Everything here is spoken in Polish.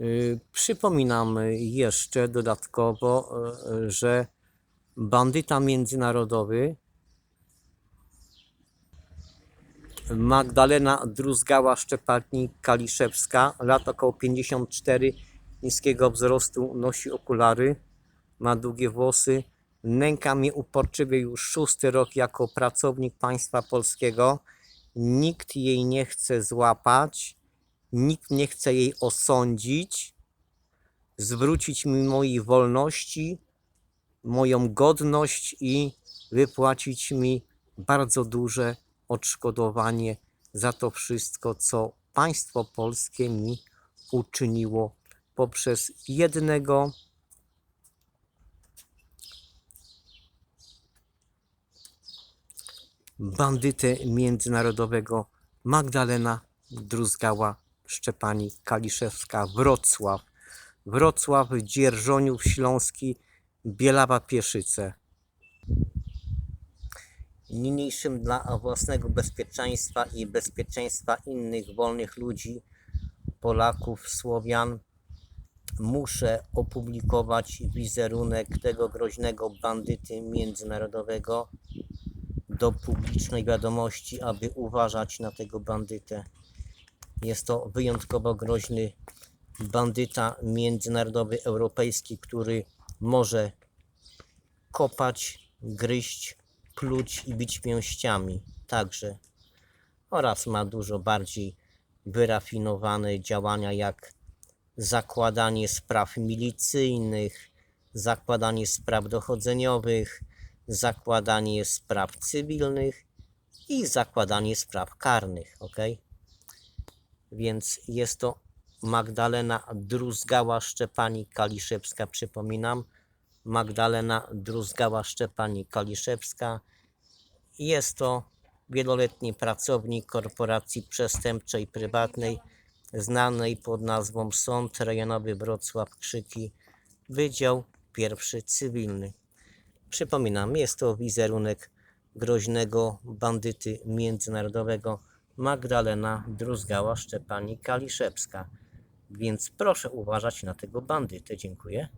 Y, Przypominam jeszcze dodatkowo, y, że bandyta międzynarodowy Magdalena Druzgała-Szczepanik-Kaliszewska, lat około 54, niskiego wzrostu, nosi okulary, ma długie włosy, nęka mnie uporczywie już szósty rok jako pracownik państwa polskiego. Nikt jej nie chce złapać, nikt nie chce jej osądzić, zwrócić mi mojej wolności, moją godność i wypłacić mi bardzo duże odszkodowanie za to wszystko, co państwo polskie mi uczyniło poprzez jednego bandytę międzynarodowego Magdalena Druzgała Szczepani Kaliszewska Wrocław Wrocław Dzierżoniów Śląski Bielawa Pieszyce niniejszym dla własnego bezpieczeństwa i bezpieczeństwa innych wolnych ludzi, Polaków, Słowian, muszę opublikować wizerunek tego groźnego bandyty międzynarodowego do publicznej wiadomości, aby uważać na tego bandytę. Jest to wyjątkowo groźny bandyta międzynarodowy europejski, który może kopać, gryźć, pluć i bić pięściami także oraz ma dużo bardziej wyrafinowane działania jak zakładanie spraw milicyjnych, zakładanie spraw dochodzeniowych, zakładanie spraw cywilnych i zakładanie spraw karnych, ok? Więc jest to Magdalena Druzgała Szczepani Kaliszewska, przypominam, Magdalena Druzgała-Szczepani Kaliszewska. Jest to wieloletni pracownik korporacji przestępczej prywatnej znanej pod nazwą Sąd Rejonowy Wrocław Krzyki, Wydział Pierwszy Cywilny. Przypominam, jest to wizerunek groźnego bandyty międzynarodowego Magdalena Druzgała Szczepani Kaliszewska. Więc proszę uważać na tego bandytę. Dziękuję.